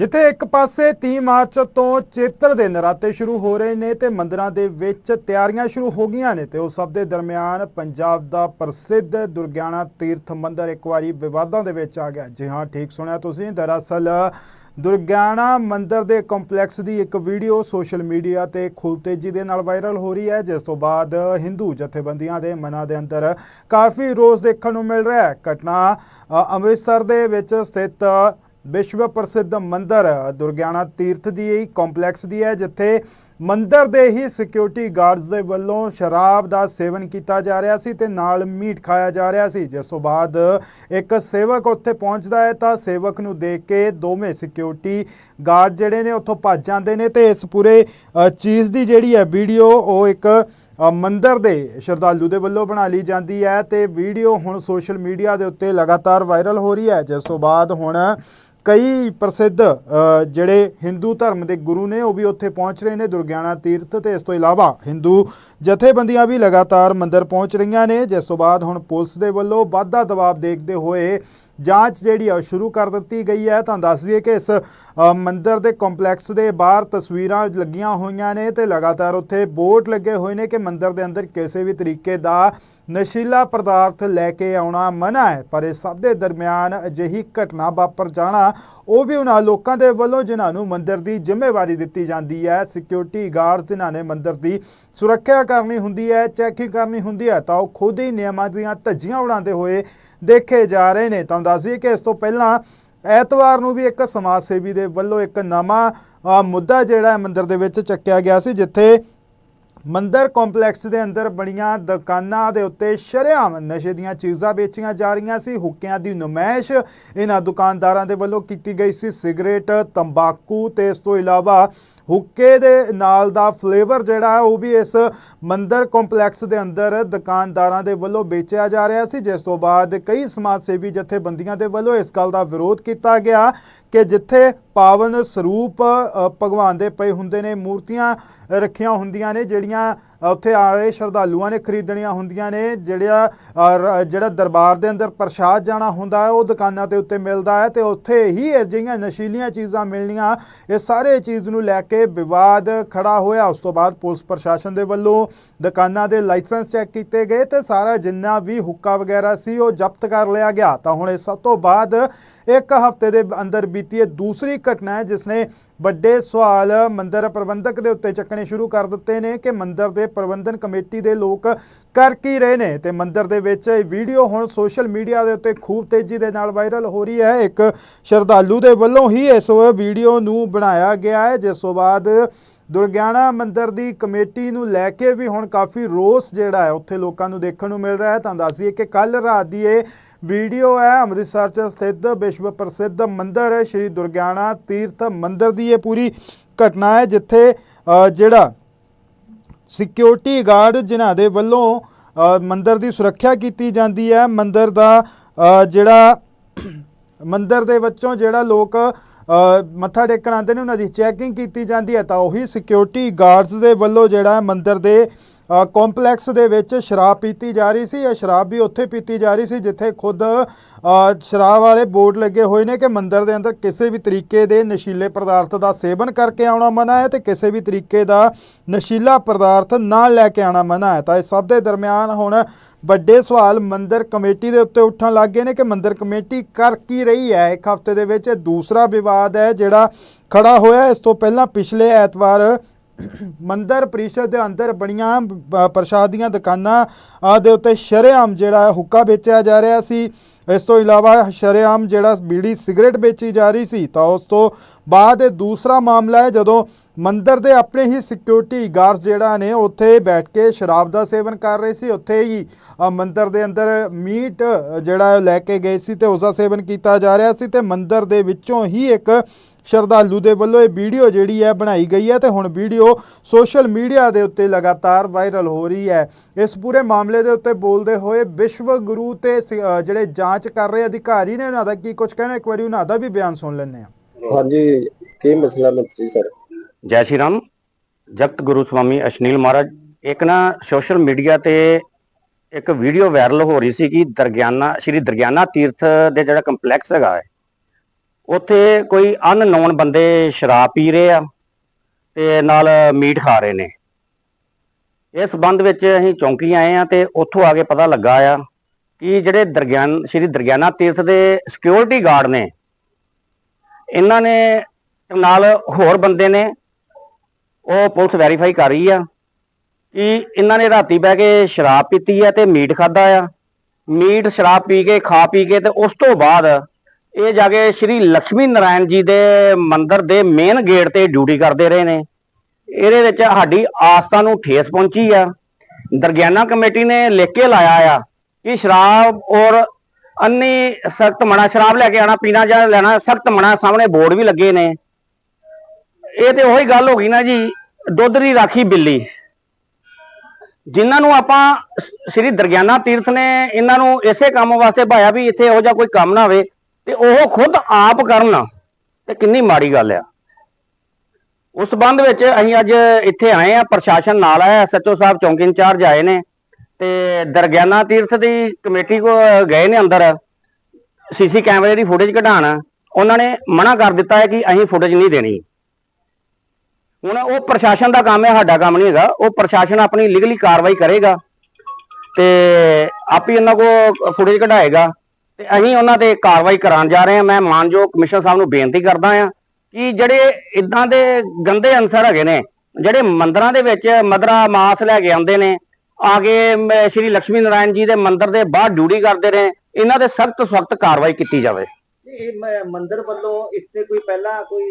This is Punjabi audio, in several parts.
ਜਿੱਥੇ ਇੱਕ ਪਾਸੇ 30 ਮਾਰਚ ਤੋਂ ਚੇਤਰ ਦੇ ਨਰਾਤੇ ਸ਼ੁਰੂ ਹੋ ਰਹੇ ਨੇ ਤੇ ਮੰਦਰਾਂ ਦੇ ਵਿੱਚ ਤਿਆਰੀਆਂ ਸ਼ੁਰੂ ਹੋ ਗਈਆਂ ਨੇ ਤੇ ਉਸ ਸਭ ਦੇ ਦਰਮਿਆਨ ਪੰਜਾਬ ਦਾ ਪ੍ਰਸਿੱਧ ਦੁਰਗਿਆਣਾ ਤੀਰਥ ਮੰਦਿਰ ਇੱਕ ਵਾਰੀ ਵਿਵਾਦਾਂ ਦੇ ਵਿੱਚ ਆ ਗਿਆ। ਜੀ ਹਾਂ, ਠੀਕ ਸੁਣਿਆ ਤੁਸੀਂ। ਦਰਅਸਲ, ਦੁਰਗਿਆਣਾ ਮੰਦਿਰ ਦੇ ਕੰਪਲੈਕਸ ਦੀ ਇੱਕ ਵੀਡੀਓ ਸੋਸ਼ਲ ਮੀਡੀਆ ਤੇ ਖੂਬ ਤੇਜ਼ੀ ਦੇ ਨਾਲ ਵਾਇਰਲ ਹੋ ਰਹੀ ਹੈ, ਜਿਸ ਤੋਂ ਬਾਅਦ ਹਿੰਦੂ ਜਥੇਬੰਦੀਆਂ ਦੇ ਮਨਾਂ ਦੇ ਅੰਦਰ ਕਾਫੀ ਰੋਸ ਦੇਖਣ ਨੂੰ ਮਿਲ ਰਿਹਾ ਹੈ। ਘਟਨਾ ਅੰਮ੍ਰਿਤਸਰ ਦੇ ਵਿੱਚ ਸਥਿਤ ਵਿਸ਼ਵ ਪ੍ਰਸਿੱਧ ਮੰਦਿਰ ਦੁਰਗਿਆਣਾ ਤੀਰਥ ਦੀ ਇਹ ਕੰਪਲੈਕਸ ਦੀ ਹੈ, ਜਿੱਥੇ ਮੰਦਰ ਦੇ ਹੀ ਸਿਕਿਉਰਿਟੀ ਗਾਰਡਸ ਦੇ ਵੱਲੋਂ ਸ਼ਰਾਬ ਦਾ ਸੇਵਨ ਕੀਤਾ ਜਾ ਰਿਹਾ ਸੀ ਤੇ ਨਾਲ ਮੀਟ ਖਾਇਆ ਜਾ ਰਿਹਾ ਸੀ। ਜਿਸ ਤੋਂ ਬਾਅਦ ਇੱਕ ਸੇਵਕ ਉੱਥੇ ਪਹੁੰਚਦਾ ਹੈ ਤਾਂ ਸੇਵਕ ਨੂੰ ਦੇਖ ਕੇ ਦੋਵੇਂ ਸਿਕਿਉਰਿਟੀ ਗਾਰਡ ਜਿਹੜੇ ਨੇ ਉੱਥੋਂ ਭੱਜ ਜਾਂਦੇ ਨੇ ਤੇ ਇਸ ਪੂਰੇ ਚੀਜ਼ ਦੀ ਜਿਹੜੀ ਹੈ ਵੀਡੀਓ ਉਹ ਇੱਕ ਮੰਦਰ ਦੇ ਸ਼ਰਧਾਲੂ ਦੇ ਵੱਲੋਂ ਬਣਾ ਲਈ ਜਾਂਦੀ ਹੈ ਤੇ ਵੀਡੀਓ ਹੁਣ ਸੋਸ਼ਲ ਮੀਡੀਆ ਦੇ ਉੱਤੇ ਲਗਾਤਾਰ ਵਾਇਰਲ ਹੋ ਰਹੀ ਹੈ। ਜਿਸ ਤੋਂ ਬਾਅਦ ਹੁਣ ਕਈ ਪ੍ਰਸਿੱਧ ਜਿਹੜੇ ਹਿੰਦੂ ਧਰਮ ਦੇ ਗੁਰੂ ਨੇ, ਉਹ ਵੀ ਉੱਥੇ ਪਹੁੰਚ ਰਹੇ ਨੇ ਦੁਰਗਿਆਨਾ ਤੀਰਥ ਤੇ ਇਸ ਤੋਂ ਇਲਾਵਾ ਹਿੰਦੂ ਜਥੇਬੰਦੀਆਂ ਵੀ ਲਗਾਤਾਰ ਮੰਦਿਰ ਪਹੁੰਚ ਰਹੀਆਂ ਨੇ, ਜਿਸ ਤੋਂ ਬਾਅਦ ਹੁਣ ਪੁਲਿਸ ਦੇ ਵੱਲੋਂ ਵਾਧਾ ਦਬਾਅ ਦੇਖਦੇ ਹੋਏ ਜਾਂਚ ਜਿਹੜੀ ਆ ਉਹ ਸ਼ੁਰੂ ਕਰ ਦਿੱਤੀ ਗਈ ਹੈ। ਤੁਹਾਨੂੰ ਦੱਸ ਦਈਏ ਕਿ ਇਸ ਅ, ਮੰਦਿਰ ਦੇ ਕੰਪਲੈਕਸ ਦੇ ਬਾਹਰ ਤਸਵੀਰਾਂ ਲੱਗੀਆਂ ਹੋਈਆਂ ਨੇ ਤੇ ਲਗਾਤਾਰ ਉੱਥੇ ਬੋਰਡ ਲੱਗੇ ਹੋਏ ਨੇ ਕਿ ਮੰਦਿਰ ਦੇ ਅੰਦਰ ਕਿਸੇ ਵੀ ਤਰੀਕੇ ਦਾ ਨਸ਼ੀਲਾ ਪਦਾਰਥ ਲੈ ਕੇ ਆਉਣਾ ਮਨਾ ਹੈ। ਪਰ ਇਸ ਸਭ ਦੇ ਦਰਮਿਆਨ ਅਜਿਹੀ ਘਟਨਾ ਵਾਪਰ ਜਾਣਾ ਉਹ ਵੀ ਉਹਨਾਂ ਲੋਕਾਂ ਦੇ ਵੱਲੋਂ ਜਿਨ੍ਹਾਂ ਨੂੰ ਮੰਦਿਰ ਦੀ ਜ਼ਿੰਮੇਵਾਰੀ ਦਿੱਤੀ ਜਾਂਦੀ ਹੈ। ਸਿਕਿਉਰਿਟੀ ਗਾਰਡਸ ਜਿਨ੍ਹਾਂ ਨੇ ਮੰਦਿਰ ਦੀ ਸੁਰੱਖਿਆ ਕਰਨੀ ਹੁੰਦੀ ਹੈ ਚੈਕਿੰਗ ਕਰਨੀ ਹੁੰਦੀ ਹੈ ਤਾਂ ਉਹ ਖੁਦ ਹੀ ਨਿਯਮਾਂ ਦੀਆਂ ਧੱਜੀਆਂ ਉਡਾਉਂਦੇ ਹੋਏ ਦੇਖੇ ਜਾ ਰਹੇ ਨੇ। ਤਾਂ ਦੱਸੀਏ ਕਿ ਇਸ ਤੋਂ ਪਹਿਲਾਂ ਐਤਵਾਰ ਨੂੰ ਵੀ ਇੱਕ ਸਮਾਜ ਸੇਵੀ ਦੇ ਵੱਲੋਂ ਇੱਕ ਨਵਾਂ ਮੁੱਦਾ ਜਿਹੜਾ ਹੈ ਮੰਦਿਰ ਦੇ ਵਿੱਚ ਚੱਕਿਆ ਗਿਆ ਸੀ, ਜਿੱਥੇ ਮੰਦਰ ਕੰਪਲੈਕਸ ਦੇ ਅੰਦਰ ਬਣੀਆਂ ਦੁਕਾਨਾਂ ਦੇ ਉੱਤੇ ਸ਼ਰੇਆਮ ਨਸ਼ੇ ਦੀਆਂ ਚੀਜ਼ਾਂ ਵੇਚੀਆਂ ਜਾ ਰਹੀਆਂ ਸੀ। ਹੁੱਕਿਆਂ ਦੀ ਨੁਮਾਇਸ਼ ਇਹਨਾਂ ਦੁਕਾਨਦਾਰਾਂ ਦੇ ਵੱਲੋਂ ਕੀਤੀ ਗਈ ਸੀ। ਸਿਗਰਟ, ਤੰਬਾਕੂ ਤੇ ਇਸ ਤੋਂ ਇਲਾਵਾ ਹੁੱਕੇ ਦੇ ਨਾਲ ਦਾ ਫਲੇਵਰ ਜਿਹੜਾ ਹੈ ਉਹ ਵੀ ਇਸ ਮੰਦਰ ਕੰਪਲੈਕਸ ਦੇ ਅੰਦਰ ਦੁਕਾਨਦਾਰਾਂ ਦੇ ਵੱਲੋਂ ਵੇਚਿਆ ਜਾ ਰਿਹਾ ਸੀ, ਜਿਸ ਤੋਂ ਬਾਅਦ ਕਈ ਸਮਾਜ ਸੇਵੀ ਜਥੇਬੰਦੀਆਂ ਦੇ ਵੱਲੋਂ ਇਸ ਗੱਲ ਦਾ ਵਿਰੋਧ ਕੀਤਾ ਗਿਆ ਕਿ ਜਿੱਥੇ ਪਾਵਨ ਸਰੂਪ ਭਗਵਾਨ ਦੇ ਪਏ ਹੁੰਦੇ ਨੇ, ਮੂਰਤੀਆਂ ਰੱਖੀਆਂ ਹੁੰਦੀਆਂ ਨੇ, ਜਿਹੜੀਆਂ ਉੱਥੇ ਆ ਰਹੇ ਸ਼ਰਧਾਲੂਆਂ ਨੇ ਖਰੀਦਣੀਆਂ ਹੁੰਦੀਆਂ ਨੇ ਜਿਹੜਾ ਜਿਹੜਾ ਦਰਬਾਰ ਦੇ ਅੰਦਰ ਪ੍ਰਸ਼ਾਦ ਜਾਣਾ ਹੁੰਦਾ ਹੈ, ਉਹ ਦੁਕਾਨਾਂ ਦੇ ਉੱਤੇ ਮਿਲਦਾ ਹੈ ਤੇ ਉੱਥੇ ਹੀ ਅਜਿਹੀਆਂ ਨਸ਼ੀਲੀਆਂ ਚੀਜ਼ਾਂ ਮਿਲਣੀਆਂ, ਇਹ ਸਾਰੇ ਚੀਜ਼ ਨੂੰ ਲੈ ਕੇ ਵਿਵਾਦ ਖੜਾ ਹੋਇਆ। ਉਸ ਤੋਂ ਬਾਅਦ ਪੁਲਿਸ ਪ੍ਰਸ਼ਾਸਨ ਦੇ ਵੱਲੋਂ ਦੁਕਾਨਾਂ ਦੇ ਲਾਇਸੈਂਸ ਚੈੱਕ ਕੀਤੇ ਗਏ ਤੇ ਸਾਰਾ ਜਿੰਨਾ ਵੀ ਹੁੱਕਾ ਵਗੈਰਾ ਸੀ ਉਹ ਜ਼ਬਤ ਕਰ ਲਿਆ ਗਿਆ। ਤਾਂ ਹੁਣ ਇਸ ਸਭ ਤੋਂ ਬਾਅਦ ਇੱਕ ਹਫ਼ਤੇ ਦੇ ਅੰਦਰ ਬੀਤੀ ਇਹ ਦੂਸਰੀ ਘਟਨਾ ਹੈ, ਜਿਸ ਨੇ ਵੱਡੇ ਸਵਾਲ ਮੰਦਿਰ ਪ੍ਰਬੰਧਕ ਦੇ ਉੱਤੇ ਚੱਕਣੇ ਸ਼ੁਰੂ ਕਰ ਦਿੱਤੇ ਨੇ ਕਿ ਮੰਦਿਰ ਦੇ ਪ੍ਰਬੰਧਨ ਕਮੇਟੀ ਦੇ ਲੋਕ ਕਰ ਕੀ ਰਹੇ ਨੇ ਤੇ ਮੰਦਿਰ ਦੇ ਵਿੱਚ ਇਹ ਵੀਡੀਓ ਹੁਣ ਸੋਸ਼ਲ ਮੀਡੀਆ ਦੇ ਉੱਤੇ ਖੂਬ ਤੇਜ਼ੀ ਦੇ ਨਾਲ ਵਾਇਰਲ ਹੋ ਰਹੀ ਹੈ। ਇੱਕ ਸ਼ਰਧਾਲੂ ਦੇ ਵੱਲੋਂ ਹੀ ਇਸ ਵੀਡੀਓ ਨੂੰ ਬਣਾਇਆ ਗਿਆ ਹੈ, ਜਿਸ ਤੋਂ ਬਾਅਦ ਦੁਰਗਿਆਣਾ ਮੰਦਿਰ ਦੀ ਕਮੇਟੀ ਨੂੰ ਲੈ ਕੇ ਵੀ ਹੁਣ ਕਾਫੀ ਰੋਸ ਜਿਹੜਾ ਹੈ, ਉੱਥੇ ਲੋਕਾਂ ਨੂੰ ਦੇਖਣ ਨੂੰ ਮਿਲ ਰਿਹਾ ਹੈ। ਤਾਂ ਦੱਸ ਕਿ ਕੱਲ ਰਾਤ ਦੀ ਇਹ ਵੀਡੀਓ ਹੈ ਅੰਮ੍ਰਿਤਸਰ 'ਚ ਸਥਿਤ ਵਿਸ਼ਵ ਪ੍ਰਸਿੱਧ ਮੰਦਿਰ ਸ਼੍ਰੀ ਦੁਰਗਿਆਣਾ ਤੀਰਥ ਮੰਦਿਰ ਦੀ ਇਹ ਪੂਰੀ ਘਟਨਾ ਹੈ ਜਿੱਥੇ ਜਿਹੜਾ ਸਿਕਿਉਰਿਟੀ ਗਾਰਡ ਜਿਨ੍ਹਾਂ ਦੇ ਵੱਲੋਂ ਅ, ਮੰਦਿਰ ਦੀ ਸੁਰੱਖਿਆ ਕੀਤੀ ਜਾਂਦੀ ਹੈ ਮੰਦਿਰ ਦਾ ਜਿਹੜਾ ਮੰਦਿਰ ਦੇ ਵਿੱਚੋਂ ਜਿਹੜਾ ਲੋਕ ਮੱਥਾ ਟੇਕਣ ਆਉਂਦੇ ਨੇ ਉਹਨਾਂ ਦੀ ਚੈਕਿੰਗ ਕੀਤੀ ਜਾਂਦੀ ਹੈ ਤਾਂ ਉਹੀ ਸਿਕਿਉਰਿਟੀ ਗਾਰਡਸ ਦੇ ਵੱਲੋਂ ਜਿਹੜਾ ਹੈ ਮੰਦਿਰ ਦੇ ਕੰਪਲੈਕਸ ਦੇ ਵਿੱਚ ਸ਼ਰਾਬ ਪੀਤੀ ਜਾ ਰਹੀ ਸੀ। ਇਹ ਸ਼ਰਾਬ ਵੀ ਉੱਥੇ ਪੀਤੀ ਜਾ ਰਹੀ ਸੀ, ਜਿੱਥੇ ਖੁਦ ਸ਼ਰਾਬ ਵਾਲੇ ਬੋਰਡ ਲੱਗੇ ਹੋਏ ਨੇ ਕਿ ਮੰਦਰ ਦੇ ਅੰਦਰ ਕਿਸੇ ਵੀ ਤਰੀਕੇ ਦੇ ਨਸ਼ੀਲੇ ਪਦਾਰਥ ਦਾ ਸੇਵਨ ਕਰਕੇ ਆਉਣਾ ਮਨਾ ਹੈ ਤੇ ਕਿਸੇ ਵੀ ਤਰੀਕੇ ਦਾ ਨਸ਼ੀਲਾ ਪਦਾਰਥ ਨਾ ਲੈ ਕੇ ਆਉਣਾ ਮਨਾ ਹੈ। ਤਾਂ ਇਹ ਸਭ ਦੇ ਦਰਮਿਆਨ ਹੁਣ ਵੱਡੇ ਸਵਾਲ ਮੰਦਰ ਕਮੇਟੀ ਦੇ ਉੱਤੇ ਉੱਠਣ ਲੱਗ ਗਏ ਨੇ ਕਿ ਮੰਦਰ ਕਮੇਟੀ ਕਰ ਕੀ ਰਹੀ ਹੈ? ਇੱਕ ਹਫ਼ਤੇ ਦੇ ਵਿੱਚ ਇਹ ਦੂਸਰਾ ਵਿਵਾਦ ਹੈ ਜਿਹੜਾ ਖੜਾ ਹੋਇਆ। ਇਸ ਤੋਂ ਪਹਿਲਾਂ ਪਿਛਲੇ ਐਤਵਾਰ ਮੰਦਰ ਪ੍ਰੀਸ਼ਦ ਦੇ ਅੰਦਰ ਬਣੀਆਂ ਪ੍ਰਸ਼ਾਦ ਦੀਆਂ ਦੁਕਾਨਾਂ ਦੇ ਉੱਤੇ ਸ਼ਰੇਆਮ ਜਿਹੜਾ ਹੈ, ਹੁੱਕਾ ਵੇਚਿਆ ਜਾ ਰਿਹਾ ਸੀ। ਇਸ ਤੋਂ ਇਲਾਵਾ ਸ਼ਰੇਆਮ ਜਿਹੜਾ ਬੀੜੀ ਸਿਗਰਟ ਵੇਚੀ ਜਾ ਰਹੀ ਸੀ, ਤਾਂ ਉਸ ਤੋਂ ਬਾਅਦ ਇਹ ਦੂਸਰਾ ਮਾਮਲਾ ਹੈ, ਜਦੋਂ ਮੰਦਰ ਦੇ ਆਪਣੇ ਹੀ ਸਿਕਿਉਰਿਟੀ ਗਾਰਡਸ ਜਿਹੜਾ ਨੇ, ਉੱਥੇ ਬੈਠ ਕੇ ਸ਼ਰਾਬ ਦਾ ਸੇਵਨ ਕਰ ਰਹੇ ਸੀ। ਉੱਥੇ ਹੀ ਮੰਦਰ ਦੇ ਅੰਦਰ ਮੀਟ ਜਿਹੜਾ ਹੈ ਲੈ ਕੇ ਗਏ ਸੀ ਤੇ ਉਸ ਦਾ ਸੇਵਨ ਕੀਤਾ ਜਾ ਰਿਹਾ ਸੀ ਤੇ ਮੰਦਰ ਦੇ ਵਿੱਚੋਂ ਹੀ ਇੱਕ ਸ਼ਰਧਾਲੂ ਦੇ ਵੱਲੋਂ ਇਹ ਵੀਡੀਓ ਜਿਹੜੀ ਹੈ ਬਣਾਈ ਗਈ ਹੈ ਤੇ ਹੁਣ ਵੀਡੀਓ ਸੋਸ਼ਲ ਮੀਡੀਆ ਦੇ ਉੱਤੇ ਲਗਾਤਾਰ ਵਾਇਰਲ ਹੋ ਰਹੀ ਹੈ। ਇਸ ਪੂਰੇ ਮਾਮਲੇ ਦੇ ਉੱਤੇ ਬੋਲਦੇ ਹੋਏ ਵਿਸ਼ਵ ਗੁਰੂ ਤੇ ਜਿਹੜੇ ਜਾਂਚ ਕਰ ਰਹੇ ਅਧਿਕਾਰੀ ਨੇ ਉਹਨਾਂ ਦਾ ਕੀ ਕੁਝ ਕਹਿਣਾ? ਇੱਕ ਵਾਰੀ ਉਹਨਾਂ ਦਾ ਵੀ ਬਿਆਨ ਸੁਣ ਲੈਂਦੇ ਹਾਂ। ਹਾਂਜੀ ਕੀ ਮਸਲਾ ਮੰਤਰੀ ਸਰ? ਜੈ ਸ਼੍ਰੀ ਰਾਮ। ਜਗਤ ਗੁਰੂ ਸਵਾਮੀ ਅਸ਼ਨੀਲ ਮਹਾਰਾਜ ਇੱਕ ਨਾ ਸੋਸ਼ਲ ਮੀਡੀਆ ਤੇ ਇੱਕ ਵੀਡੀਓ ਵਾਇਰਲ ਹੋ ਰਹੀ ਸੀ ਕਿ ਦਰਗਿਆਨਾ ਸ਼੍ਰੀ ਦਰਗਿਆਨਾ ਤੀਰਥ ਦੇ ਜਿਹੜਾ ਕੰਪਲੈਕਸ ਹੈਗਾ ਹੈ ਉੱਥੇ ਕੋਈ ਅਨਨੋਨ ਬੰਦੇ ਸ਼ਰਾਬ ਪੀ ਰਹੇ ਆ ਤੇ ਨਾਲ ਮੀਟ ਖਾ ਰਹੇ ਨੇ। ਇਸ ਸੰਬੰਧ ਵਿੱਚ ਅਸੀਂ ਚੌਂਕੀ ਆਏ ਆ ਤੇ ਉੱਥੋਂ ਆ ਕੇ ਪਤਾ ਲੱਗਾ ਆ ਕਿ ਜਿਹੜੇ ਦਰਗਿਆਨ, ਸ਼੍ਰੀ ਦਰਗਿਆਨਾ ਤੀਰਥ ਦੇ ਸਿਕਿਉਰਿਟੀ ਗਾਰਡ ਨੇ, ਇਹਨਾਂ ਨੇ ਨਾਲ ਹੋਰ ਬੰਦੇ ਨੇ, ਉਹ ਪੁਲਿਸ ਵੈਰੀਫਾਈ ਕਰ ਰਹੀ ਆ ਕਿ ਇਹਨਾਂ ਨੇ ਰਾਤੀ ਬਹਿ ਕੇ ਸ਼ਰਾਬ ਪੀਤੀ ਆ ਤੇ ਮੀਟ ਖਾਦਾ ਆ। ਮੀਟ ਸ਼ਰਾਬ ਪੀ ਕੇ, ਖਾ ਪੀ ਕੇ ਤੇ ਉਸ ਤੋਂ ਬਾਅਦ ਇਹ ਜਾ ਕੇ ਸ਼੍ਰੀ ਲక్ష్ਮੀ ਨਾਰਾਇਣ ਜੀ ਦੇ ਮੰਦਿਰ ਦੇ ਮੇਨ ਗੇਟ ਤੇ ਡਿਊਟੀ ਕਰਦੇ ਰਹੇ ਨੇ। ਇਹਦੇ ਵਿੱਚ ਸਾਡੀ ਆਸਥਾ ਨੂੰ ਠੇਸ ਪਹੁੰਚੀ ਆ। ਦਰਗਿਆਨਾ ਕਮੇਟੀ ਨੇ ਲਿਖ ਕੇ ਲਾਇਆ ਆ ਕਿ ਸ਼ਰਾਬ ਔਰ ਅੰਨੀ ਸਖਤ ਮਨਾ, ਸ਼ਰਾਬ ਲੈ ਕੇ ਆਣਾ ਪੀਣਾ ਜਾਂ ਲੈਣਾ, ਸਖਤ ਮਨਾ ਸਾਹਮਣੇ ਬੋਰਡ ਵੀ ਲੱਗੇ ਨੇ। ਇਹ ਤੇ ਉਹੀ ਗੱਲ ਹੋ ਗਈ ਨਾ ਜੀ, ਦੁੱਧ ਦੀ ਰਾਖੀ ਬਿੱਲੀ। ਜਿਨ੍ਹਾਂ ਨੂੰ ਆਪਾਂ ਸ੍ਰੀ ਦਰਗਿਆਨਾ ਤੀਰਥ ਨੇ, ਇਹਨਾਂ ਨੂੰ ਇਸੇ ਕੰਮ ਵਾਸਤੇ ਭਾਇਆ ਵੀ ਇੱਥੇ ਇਹੋ ਜਿਹਾ ਕੋਈ ਕੰਮ ਨਾ ਹੋਵੇ ਤੇ ਉਹ ਖੁਦ ਆਪ ਕਰਨ ਤੇ ਕਿੰਨੀ ਮਾੜੀ ਗੱਲ ਆ। ਉਸ ਸੰਬੰਧ ਵਿੱਚ ਅਸੀਂ ਅੱਜ ਇੱਥੇ ਆਏ ਆ, ਪ੍ਰਸ਼ਾਸਨ ਨਾਲ ਆਇਆ ਐਸਐਚਓ ਸਾਹਿਬ ਚੌਂਕੀ ਇੰਚਾਰਜ ਆਏ ਨੇ ਤੇ ਦਰਗਿਆਨਾ ਤੀਰਥ ਦੀ ਕਮੇਟੀ ਕੋ ਗਏ ਨੇ ਅੰਦਰ ਸੀਸੀ ਕੈਮਰੇ ਦੀ ਫੁਟੇਜ ਕਢਾਣ ਉਹਨਾਂ ਨੇ ਮਨਾ ਕਰ ਦਿੱਤਾ ਹੈ ਕਿ ਅਸੀਂ ਫੁਟੇਜ ਨਹੀਂ ਦੇਣੀ। ਹੁਣ ਉਹ ਪ੍ਰਸ਼ਾਸਨ ਦਾ ਕੰਮ ਹੈ, ਸਾਡਾ ਕੰਮ ਨਹੀਂ ਹੈਗਾ। ਉਹ ਪ੍ਰਸ਼ਾਸਨ ਆਪਣੀ ਲੀਗਲੀ ਕਾਰਵਾਈ ਕਰੇਗਾ ਤੇ ਆਪ ਹੀ ਉਹਨਾਂ ਕੋ ਫੁਟੇਜ ਕਢਾਏਗਾ। ਤੇ ਅਸੀਂ ਉਹਨਾਂ ਤੇ ਕਾਰਵਾਈ ਕਰਾਉਣ ਜਾ ਰਹੇ ਹਾਂ। ਮੈਂ ਮਾਨਯੋਗ ਕਮਿਸ਼ਨਰ ਸਾਹਿਬ ਨੂੰ ਬੇਨਤੀ ਕਰਦਾ ਹਾਂ ਕਿ ਜਿਹੜੇ ਇਦਾਂ ਦੇ ਗੰਦੇ ਅਨਸਰ ਹੈਗੇ ਨੇ ਜਿਹੜੇ ਮੰਦਰਾਂ ਦੇ ਵਿੱਚ ਮਦਰਾ ਮਾਸ ਲੈ ਕੇ ਆਉਂਦੇ ਨੇ ਆ ਕੇ ਸ਼੍ਰੀ ਲక్ష్ਮੀ ਨਾਰਾਇਣ ਜੀ ਦੇ ਮੰਦਿਰ ਦੇ ਬਾਹਰ ਡਿਊਟੀ ਕਰਦੇ ਨੇ ਇਹਨਾਂ ਤੇ ਸਖਤ ਸਖਤ ਕਾਰਵਾਈ ਕੀਤੀ ਜਾਵੇ। ਇਹ ਵੱਲੋਂ ਇਸ ਤੇ ਕੋਈ ਪਹਿਲਾਂ ਕੋਈ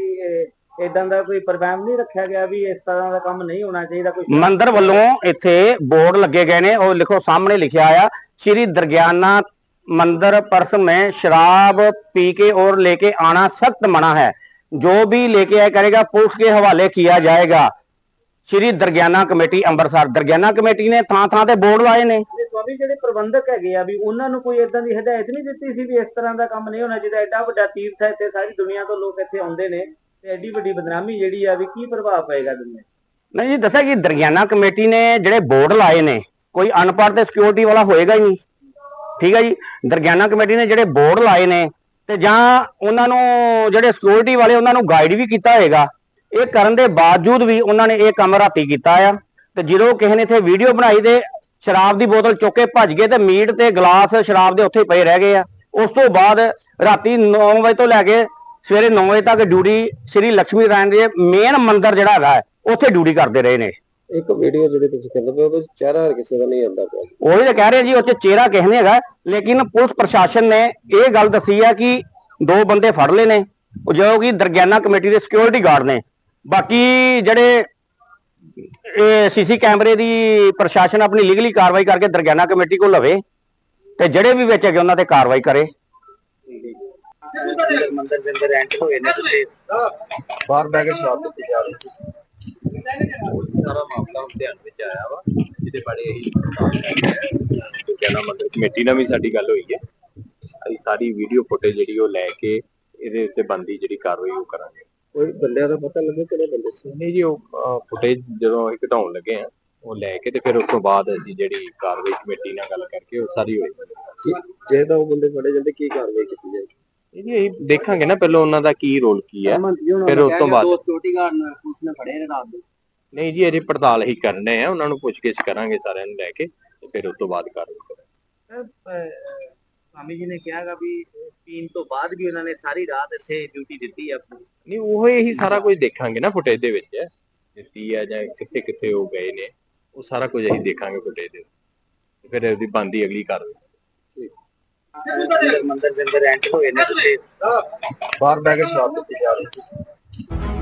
ਇਦਾਂ ਦਾ ਕੋਈ ਪ੍ਰੋਗਰਾਮ ਨਹੀਂ ਰੱਖਿਆ ਗਿਆ ਵੀ ਇਸ ਤਰ੍ਹਾਂ ਦਾ ਕੰਮ ਨਹੀਂ ਹੋਣਾ ਚਾਹੀਦਾ ਕੋਈ? ਮੰਦਿਰ ਵੱਲੋਂ ਇੱਥੇ ਬੋਰਡ ਲੱਗੇ ਗਏ ਨੇ। ਉਹ ਲਿਖੋ ਸਾਹਮਣੇ ਲਿਖਿਆ ਆ ਸ਼੍ਰੀ ਦਰਗਿਆਨਾ मंदिर पर्स में शराब पी के और लेके आना सख्त मना है जो भी लेके आया करेगा पुलिस के हवाले किया जाएगा श्री दरगियाना कमेटी ਅੰਮ੍ਰਿਤਸਰ ਦਰਗਿਆਨਾ ਕਮੇਟੀ ਨੇ ਥਾਂ ਥਾਂ ਤੇ ਬੋਰਡ ਲਾਏ ਨੇ ਤੇ ਸਵਾਮੀ ਜਿਹੜੇ ਪ੍ਰਬੰਧਕ ਹੈਗੇ ਆ ਵੀ ਉਹਨਾਂ ਨੂੰ ਕੋਈ ਇਦਾਂ ਦੀ ਹਦਾਇਤ ਨਹੀਂ ਦਿੱਤੀ ਸੀ ਵੀ ਇਸ ਤਰ੍ਹਾਂ ਦਾ ਕੰਮ ਨਹੀਂ ਹੋਣਾ ਚਾਹੀਦਾ ਐਡਾ ਵੱਡਾ ਤੀਰਥ ਹੈ ਤੇ ਸਾਰੀ ਦੁਨੀਆ ਤੋਂ ਲੋਕ ਇੱਥੇ ਆਉਂਦੇ ਨੇ ਤੇ ਐਡੀ ਵੱਡੀ ਬਦਨਾਮੀ ਜਿਹੜੀ ਆ ਵੀ ਕੀ ਪ੍ਰਭਾਵ ਪਏਗਾ ਦੁਨੀਆ ਨਹੀਂ ਜੀ ਦੱਸਿਆ ਕਿ ਦਰਗਿਆਨਾ ਕਮੇਟੀ ਨੇ ਜਿਹੜੇ ਬੋਰਡ ਲਾਏ ਨੇ ਕੋਈ ਅਨਪੜ੍ਹ ਤੇ ਸਿਕਿਉਰਿਟੀ ਵਾਲਾ ਹੋਏਗਾ ਹੀ ਨਹੀਂ ਠੀਕ ਹੈ ਜੀ? ਦਰਗਿਆਨਾ ਕਮੇਟੀ ਨੇ ਜਿਹੜੇ ਬੋਰਡ ਲਾਏ ਨੇ ਤੇ ਜਾਂ ਉਹਨਾਂ ਨੂੰ ਜਿਹੜੇ ਸਿਕਿਉਰਿਟੀ ਵਾਲੇ ਉਹਨਾਂ ਨੂੰ ਗਾਈਡ ਵੀ ਕੀਤਾ ਹੋਏਗਾ। ਇਹ ਕਰਨ ਦੇ ਬਾਵਜੂਦ ਵੀ ਉਹਨਾਂ ਨੇ ਇਹ ਕੰਮ ਰਾਤੀ ਕੀਤਾ ਆ। ਤੇ ਜਦੋਂ ਕਿਸੇ ਨੇ ਇੱਥੇ ਵੀਡੀਓ ਬਣਾਈ ਤੇ ਸ਼ਰਾਬ ਦੀ ਬੋਤਲ ਚੁੱਕ ਕੇ ਭੱਜ ਗਏ ਤੇ ਮੀਟ ਤੇ ਗਲਾਸ ਸ਼ਰਾਬ ਦੇ ਉੱਥੇ ਪਏ ਰਹਿ ਗਏ ਆ। ਉਸ ਤੋਂ ਬਾਅਦ ਰਾਤੀ 9 ਵਜੇ ਤੋਂ ਲੈ ਕੇ ਸਵੇਰੇ 9 ਵਜੇ ਤੱਕ ਡਿਊਟੀ ਸ੍ਰੀ ਲక్ష్ਮੀ ਨਾਰਾਇਣ ਦੇ ਮੇਨ ਮੰਦਿਰ ਜਿਹੜਾ ਹੈਗਾ ਉੱਥੇ ਡਿਊਟੀ ਕਰਦੇ ਰਹੇ ਨੇ। ਇੱਕ ਵੀਡੀਓ ਜਿਹੜੀ ਤੁਸੀਂ ਕਹਿੰਦੇ ਪਏ ਉਹਦੇ ਵਿੱਚ ਚਿਹਰਾ ਹਰ ਕਿਸੇ ਦਾ ਨਹੀਂ ਆਉਂਦਾ ਪਿਆ। ਉਹੀ ਤਾਂ ਕਹਿ ਰਹੇ ਜੀ ਉੱਥੇ ਚਿਹਰਾ ਕਿਸੇ ਨੇ ਹੈਗਾ ਲੇਕਿਨ ਪੁਲਿਸ ਪ੍ਰਸ਼ਾਸਨ ਨੇ ਇਹ ਗੱਲ ਦੱਸੀ ਹੈ ਕਿ ਦੋ ਬੰਦੇ ਫੜ ਲਏ ਨੇ। ਉਹ ਜੋ ਕਿ ਦਰਗਿਆਨਾ ਕਮੇਟੀ ਦੇ ਸਿਕਿਉਰਿਟੀ ਗਾਰਡ ਨੇ। ਬਾਕੀ ਜਿਹੜੇ ਇਹ ਸੀਸੀ ਕੈਮਰੇ ਦੀ ਪ੍ਰਸ਼ਾਸਨ ਆਪਣੀ ਲੀਗਲੀ ਕਾਰਵਾਈ ਕਰਕੇ ਦਰਗਿਆਨਾ ਕਮੇਟੀ ਕੋਲ ਲਵੇ ਤੇ ਜਿਹੜੇ ਵੀ ਵਿੱਚ ਹੈਗੇ ਉਹਨਾਂ ਤੇ ਕਾਰਵਾਈ ਕਰੇ। ਮੰਦਿਰ ਦੇ ਅੰਦਰ ਐਂਟਰ ਹੋਏ ਨੇ ਤੇ ਬਾਹਰ ਬਹਿ ਕੇ ਪੀਤੀ ਜਾ ਰਹੀ ਸੀ। ਸਾਰਾ ਮਾਮਲਾ ਹੁਣ ਧਿਆਨ ਵਿੱਚ ਆਇਆ ਵਾ ਜਿਹਦੇ ਬਾਰੇ ਅਸੀਂ ਕਹਿਣਾ ਮੰਦਰ ਕਮੇਟੀ ਨਾਲ ਵੀ ਸਾਡੀ ਗੱਲ ਹੋਈ ਹੈ। ਅਸੀਂ ਸਾਰੀ ਵੀਡੀਓ ਫੁਟੇਜ ਜਿਹੜੀ ਉਹ ਲੈ ਕੇ ਇਹਦੇ ਉੱਤੇ ਬੰਦੀ ਜਿਹੜੀ ਕਾਰਵਾਈ ਉਹ ਕਰਾਂਗੇ। ਕੋਈ ਬੰਦਿਆਂ ਦਾ ਪਤਾ ਲੱਗੇ ਕਿਹੜੇ ਬੰਦੇ ਸੀ? ਨਹੀਂ ਜੀ ਉਹ ਫੁਟੇਜ ਜਦੋਂ ਅਸੀਂ ਘਟਾਉਣ ਲੱਗੇ ਆ ਉਹ ਲੈ ਕੇ ਤੇ ਫਿਰ ਉਸ ਤੋਂ ਬਾਅਦ ਅਸੀਂ ਜਿਹੜੀ ਕਾਰਵਾਈ ਕਮੇਟੀ ਨਾਲ ਗੱਲ ਕਰਕੇ ਉਹ ਸਾਰੀ ਹੋਈ। ਕੀ- ਜੇ ਤਾਂ ਉਹ ਬੰਦੇ ਫੜੇ ਜਾਂਦੇ ਕੀ ਕਾਰਵਾਈ ਕੀਤੀ ਜਾਏਗੀ? ਇਹ ਜੀ ਅਸੀਂ ਦੇਖਾਂਗੇ ਨਾ ਪਹਿਲਾਂ ਉਹਨਾਂ ਦਾ ਕੀ ਰੋਲ ਕੀ ਹੈ ਫਿਰ ਉਸ ਤੋਂ ਬਾਅਦ ਦੋ ਸਿਕਿਉਰਿਟੀ ਗਾਰਡ ਨੇ ਪੁਲਿਸ ਨੇ ਫੜੇ ਨੇ ਰਾਤ ਦੇ। ਨਹੀਂ ਜੀ ਅਜੇ ਪੜਤਾਲ ਹੀ ਕਰਨੇ ਆ ਉਹਨਾਂ ਨੂੰ ਪੁੱਛਗਿੱਛ ਕਰਾਂਗੇ ਸਾਰਿਆਂ ਨੂੰ ਲੈ ਕੇ ਤੇ ਫਿਰ ਉਸ ਤੋਂ ਬਾਅਦ ਕਾਰਵਾਈ ਕਰਾਂਗੇ। ਸਵਾਮੀ ਜੀ ਨੇ ਕਿਹਾਗਾ ਵੀ ਪੀਣ ਤੋਂ ਬਾਅਦ ਵੀ ਉਹਨਾਂ ਨੇ ਸਾਰੀ ਰਾਤ ਇੱਥੇ ਡਿਊਟੀ ਦਿੱਤੀ ਆ। ਆਪਣੀ ਨਹੀਂ ਉਹ ਹੀ ਸਾਰਾ ਕੁਝ ਦੇਖਾਂਗੇ ਨਾ ਫੁਟੇਜ ਦੇ ਵਿੱਚ। ਦਿੱਤੀ ਆ ਜਾਂ ਕਿੱਥੇ ਕਿੱਥੇ ਉਹ ਗਏ ਨੇ ਉਹ ਸਾਰਾ ਕੁਝ ਅਸੀਂ ਦੇਖਾਂਗੇ ਫੁਟੇਜ ਦੇ ਵਿੱਚ। ਫਿਰ ਉਹਦੀ ਬੰਦੀ ਅਗਲੀ ਕਾਰਵਾਈ। ਮੰਦਿਰ ਦੇ ਅੰਦਰ ਐਂਟਰ ਹੋਏ ਨੇ। ਤੇ ਬਾਹਰ ਬਹਿ ਕੇ ਸ਼ਰਾਬ ਪੀਤੀ ਜਾ ਰਹੀ ਸੀ।